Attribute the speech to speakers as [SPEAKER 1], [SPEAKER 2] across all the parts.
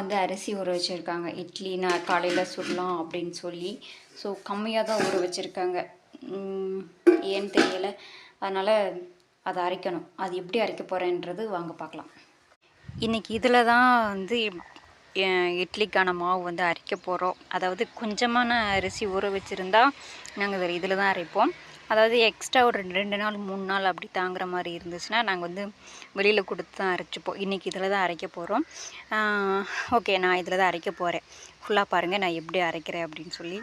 [SPEAKER 1] வந்து அரிசி ஊற வச்சுருக்காங்க. இட்லி நான் காலையில் சுடலாம் அப்படின்னு சொல்லி. ஸோ கம்மியாக தான் ஊற வச்சுருக்காங்க. ஏன்னு தெரியலை. அதனால் அதை அரைக்கணும். அது எப்படி அரைக்க போகிறேன்றது வாங்க பார்க்கலாம். இன்றைக்கி இதில் தான் வந்து இட்லிக்கான மாவு வந்து அரைக்க போகிறோம் அதாவது கொஞ்சமான அரிசி ஊற வச்சுருந்தா நாங்கள் இதில் தான் அரைப்போம். அதாவது எக்ஸ்ட்ரா ஒரு ரெண்டு ரெண்டு நாள் மூணு நாள் அப்படி தாங்குற மாதிரி இருந்துச்சுன்னா நாங்கள் வந்து வெளியில் கொடுத்து தான் அரைச்சிப்போம். இன்றைக்கி இதில் தான் அரைக்க போகிறோம் ஓகே நான் இதில் தான் அரைக்க போகிறேன் ஃபுல்லாக பாருங்கள் நான் எப்படி அரைக்கிறேன் அப்படின்னு சொல்லி.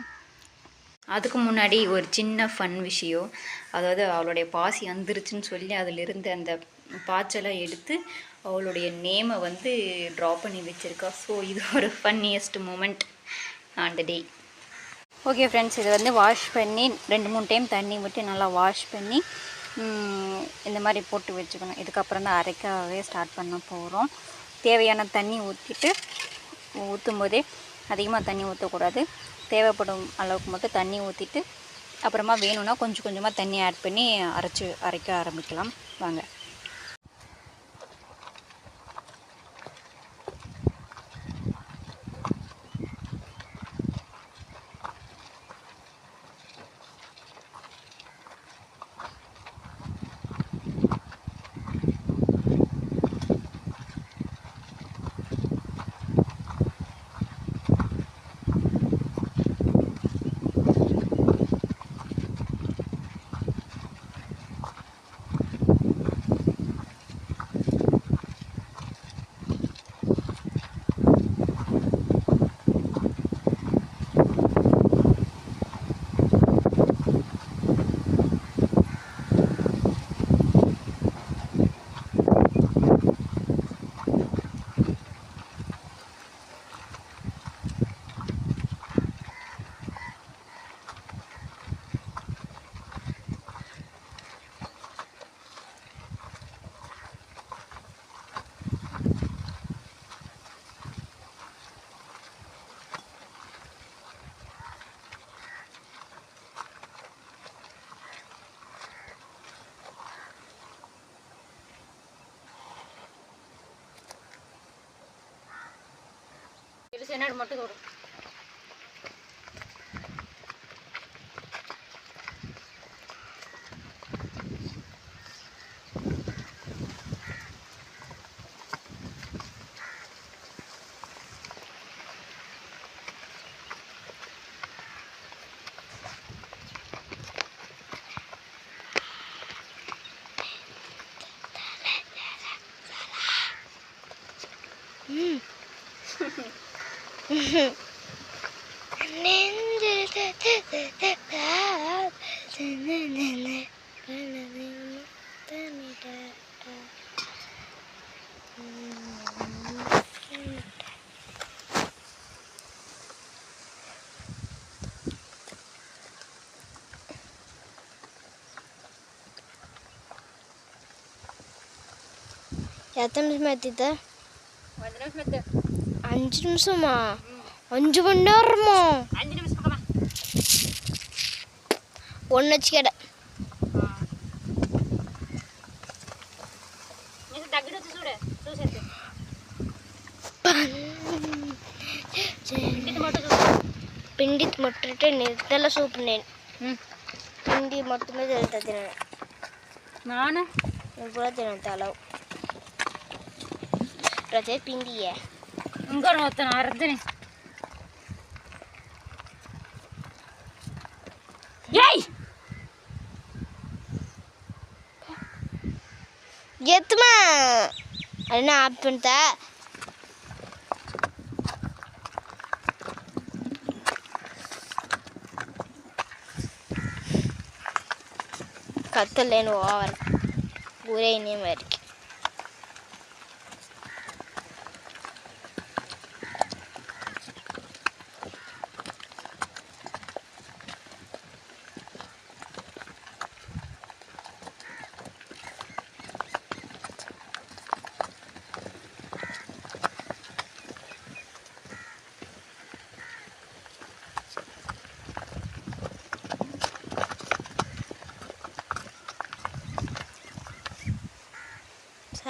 [SPEAKER 1] அதுக்கு முன்னாடி ஒரு சின்ன ஃபன் விஷயம். அதாவது அவளுடைய பாசி வந்துருச்சுன்னு சொல்லி அதிலிருந்து அந்த பாய்ச்சலை எடுத்து அவளுடைய நேமை வந்து ட்ரா பண்ணி வச்சுருக்கா. ஸோ இது ஒரு funniest moment on the day okay friends இது வந்து வாஷ் பண்ணி ரெண்டு மூணு டைம் தண்ணி விட்டு நல்லா வாஷ் பண்ணி இந்த மாதிரி போட்டு வச்சுக்கணும். இதுக்கப்புறம் தான் அரைக்கவே ஸ்டார்ட் பண்ண போகிறோம் தேவையான தண்ணி ஊற்றிட்டு ஊற்றும் போதே அதிகமாக தண்ணி ஊற்றக்கூடாது தேவைப்படும் அளவுக்கு மட்டும் தண்ணி ஊற்றிட்டு அப்புறமா வேணும்னா கொஞ்சம் கொஞ்சமாக தண்ணி ஆட் பண்ணி அரைச்சி அரைக்க ஆரம்பிக்கலாம். வாங்க. என்னோட மட்டும் வரும்
[SPEAKER 2] எத்தனை நிமிஷம் ஏற்றிட்ட
[SPEAKER 1] கொஞ்ச நிமிஷம் எடுத்து.
[SPEAKER 2] அஞ்சு நிமிஷமா அஞ்சு மணி நேரமா
[SPEAKER 1] அஞ்சு நிமிஷம் பக்கமா
[SPEAKER 2] ஒன்று வச்சு கேட்ட
[SPEAKER 1] நீ தக்கிட்டு வச்சு சூடு சூடு சேர்த்து இது மட்டும் சூடு
[SPEAKER 2] పిండి ముట్టటే నిద్రలో సూపు నేను
[SPEAKER 1] ம்
[SPEAKER 2] పిండి మొత్తం మీద వెళ్తా తినను
[SPEAKER 1] நானும்
[SPEAKER 2] నువ్వు కూడా తినను తలవు ప్రతి పిండియే
[SPEAKER 1] ఇంకో వస్తాను అర్థని ఏయ్
[SPEAKER 2] ఎత్తుమా అది నా ఆపుంటా కత్తలేను ఓవర్ ఊరైన మరికి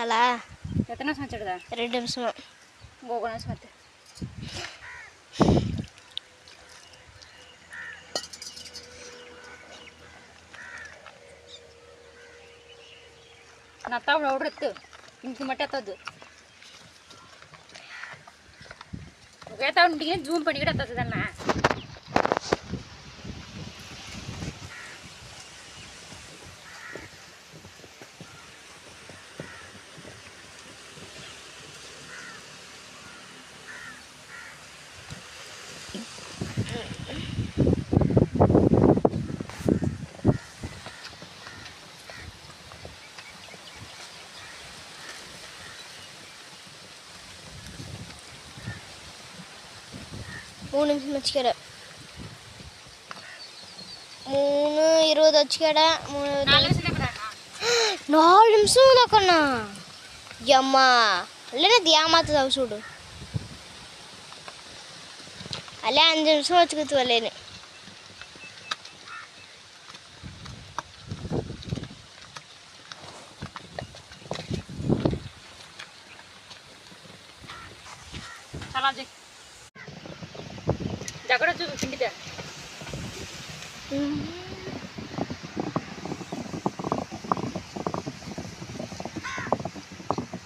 [SPEAKER 2] అలా
[SPEAKER 1] எத்தனை நிமிஷம் வச்சுடுதா
[SPEAKER 2] రెండు నిమిషం
[SPEAKER 1] ఇంకొక நிமிஷம் வந்து ನತ್ತಾವ್ ನೋಡ್ರಿತ್ತು ಇಂಕಿ ಮಟ್ಟ ಹತ್ತದ್ದು ಒಗೇತಾವ್ ಜೂಮ್ பண்ணிக்கிட்டு ಹತ್ತದನ್ನ
[SPEAKER 2] மூணு நிமிஷம் வச்சுக்கிறேன் மூணு இருபது வச்சுக்கிறேன் மூணு நாலு நிமிஷம் தாக்கண்ணா எம்மா. இல்லைன்னா ஏமாத்து தவிச்சு விடு. அல்ல
[SPEAKER 1] அஞ்சு நிமிஷம் வச்சுக்கிறது வரலேன்னு.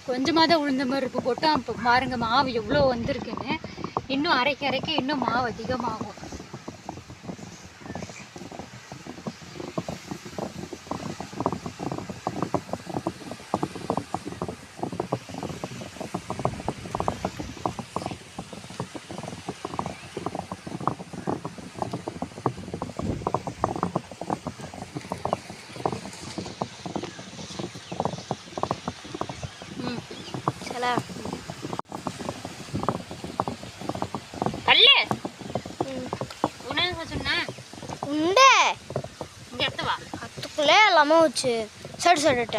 [SPEAKER 1] கொஞ்சமாக தான் உளுந்த பருப்பு போட்டு அப்போ பாருங்கள் மாவு எவ்வளோ வந்திருக்குன்னு. இன்னும் அரைக்க அரைக்க இன்னும் மாவு அதிகமாகும்.
[SPEAKER 2] இருக்குல்ல எல்லாமே
[SPEAKER 1] வச்சு சடு
[SPEAKER 2] சடுட்ட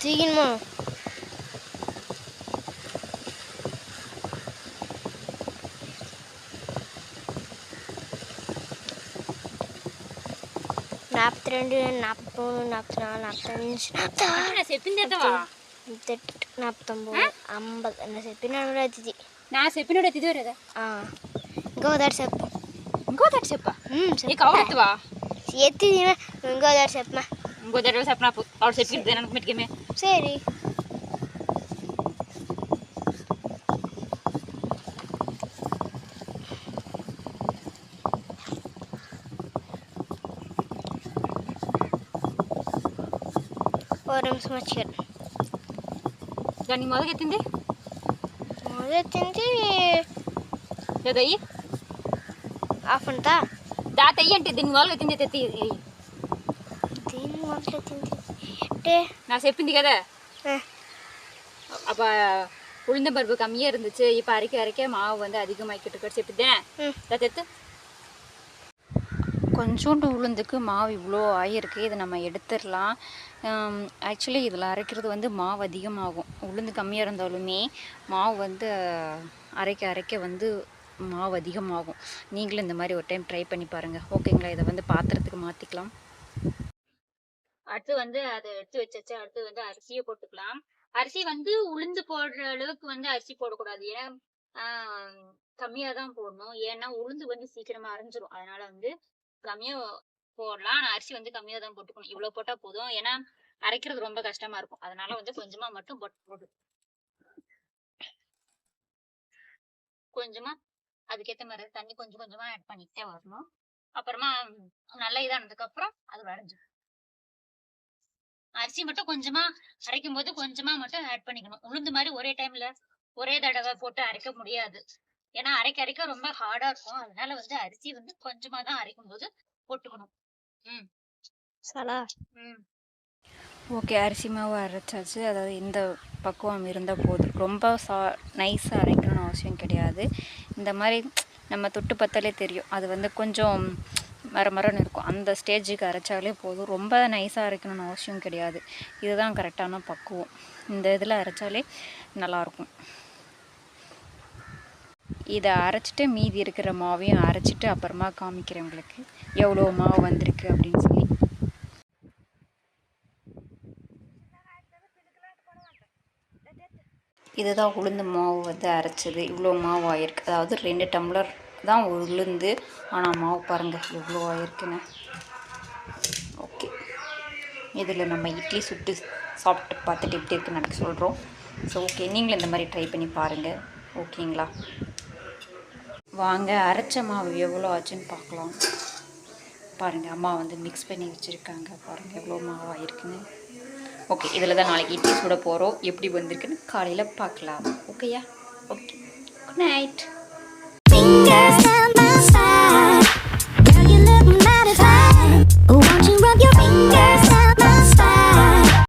[SPEAKER 2] தீக்கணுமா? நாற்பத்தி ரெண்டு நாற்பத்தி மூணு நாற்பத்தி நாலு நாற்பத்தஞ்சு
[SPEAKER 1] நாற்பத்தி
[SPEAKER 2] செப்பிந்தேத்தவா നാൽപ്പത്തൊമ്പത് അമ്പത് എന്നാ സെപ്പിനോട് എത്തിച്ച്
[SPEAKER 1] நான் செப்பினோட இது வருது ஆ
[SPEAKER 2] ఇంకోదారి చెప్పు
[SPEAKER 1] ఇంకోదారి చెప్పా
[SPEAKER 2] నీకు
[SPEAKER 1] అవుతుంది వా
[SPEAKER 2] ఎత్తి ఇంకోదారి చెప్పమా
[SPEAKER 1] ఇంకోదారి చెప్పు నాకు అవుడు చెప్పి నాకు మెట్టుకేమే
[SPEAKER 2] సరే
[SPEAKER 1] దాన్ని మొదలు ఎత్తింది
[SPEAKER 2] మొదలెత్తింది
[SPEAKER 1] లేదయ్యి
[SPEAKER 2] హాఫ్ అంతా
[SPEAKER 1] దా తెయ్యి అంటే దీన్ని మొదలు ఎత్తింది తెత్తి
[SPEAKER 2] దీన్ని మొదలెత్తింది అంటే
[SPEAKER 1] நான் செப்பிந்தி கதை
[SPEAKER 2] ఆ,
[SPEAKER 1] அப்போ உளுந்த பருப்பு கம்மியாக இருந்துச்சு இப்போ அரைக்க அரைக்க மாவு வந்து அதிகமாக்கிட்டு இருக்க செப்பித்தேன்
[SPEAKER 2] ம்.
[SPEAKER 1] தெத்து கொஞ்சோண்டு உளுந்துக்கு மாவு இவ்வளோ ஆகியிருக்கு இதை நம்ம எடுத்துடலாம் ஆக்சுவலி இதில் அரைக்கிறது வந்து மாவு அதிகமாகும். உளுந்து கம்மியாக இருந்தாலுமே மாவு வந்து அரைக்க அரைக்க வந்து மாவு அதிகமாகும். நீங்களும் இந்த மாதிரி ஒரு டைம் ட்ரை பண்ணி பாருங்கள் ஓகேங்களா? இதை வந்து பாத்திரத்துக்கு மாற்றிக்கலாம் அடுத்து வந்து அதை எடுத்து வச்சாச்சு. அடுத்து வந்து அரிசியை போட்டுக்கலாம். அரிசி வந்து உளுந்து போடுற அளவுக்கு வந்து அரிசி போடக்கூடாது. ஏன்னா கம்மியாக தான் போடணும். ஏன்னா உளுந்து வந்து சீக்கிரமாக அரைஞ்சிரும். அதனால வந்து கம்மியா போடலாம். ஆனா அரிசி வந்து கம்மியா தான் போட்டுக்கணும். இவ்வளவு போட்டா போதும். ஏன்னா அரைக்கிறது ரொம்ப கஷ்டமா இருக்கும். அதனால வந்து கொஞ்சமா மட்டும் போட்டு போடு. கொஞ்சமா அதுக்கேத்த மாதிரி தண்ணி கொஞ்சம் கொஞ்சமா ஆட் பண்ணிக்கிட்டே வரணும். அப்புறமா நல்லா இதானதுக்கு அப்புறம் அது வரைஞ்சிடும் அரிசி மட்டும் கொஞ்சமா அரைக்கும் போது கொஞ்சமா மட்டும் ஆட் பண்ணிக்கணும். உளுந்து மாதிரி ஒரே டைம்ல ஒரே தடவை போட்டு அரைக்க முடியாது. ஏன்னா அரைக்க அரைக்க ரொம்ப ஹார்டா இருக்கும். அதனால வந்து அரிசி வந்து கொஞ்சமா தான் அரைக்கும் போது போட்டுக்கணும். ம்.
[SPEAKER 2] చాలా
[SPEAKER 1] ம். ஓகே அரிசி மாவு அரைச்சாச்சு. அதாவது இந்த பக்குவம் இருந்தால் போதும். ரொம்ப சா நைஸாக அரைக்கணும்னு அவசியம் கிடையாது. இந்த மாதிரி நம்ம தொட்டு பார்த்தாலே தெரியும். அது வந்து கொஞ்சம் மர மரன்னு இருக்கும். அந்த ஸ்டேஜுக்கு அரைச்சாலே போதும். ரொம்ப நைஸாக அரைக்கணும்னு அவசியம் கிடையாது. இதுதான் கரெக்டான பக்குவம். இந்த இதில் அரைச்சாலே நல்லாயிருக்கும். இதை அரைச்சிட்டு மீதி இருக்கிற மாவையும் அரைச்சிட்டு அப்புறமா காமிக்கிறேன் உங்களுக்கு. எவ்வளோ மாவு வந்திருக்கு அப்படின்னு சொல்லி. இதுதான் உளுந்து மாவு வந்து அரைச்சது. இவ்வளோ மாவு ஆயிருக்கு. அதாவது ரெண்டு டம்ளர் தான் உளுந்து. ஆனால் மாவு பாருங்கள் எவ்வளோ ஆயிருக்குன்னு. ஓகே. இதில் நம்ம இட்லி சுட்டு சாப்பிட்டு பார்த்துட்டு எப்படி இருக்குன்னு எனக்கு சொல்கிறோம் ஸோ ஓகே நீங்களும் இந்த மாதிரி ட்ரை பண்ணி பாருங்கள் ஓகேங்களா? வாங்க அரைச்ச மாவு எவ்வளோ ஆச்சுன்னு பார்க்கலாம். பாருங்கள் அம்மா வந்து மிக்ஸ் பண்ணி வச்சுருக்காங்க. பாருங்கள் எவ்வளோ மாவாயிருக்குன்னு ஓகே இதில் தான் நாளைக்கு இட்லி சுட போகிறோம் எப்படி வந்திருக்குன்னு காலையில் பார்க்கலாம். ஓகேயா ஓகே குட் நைட்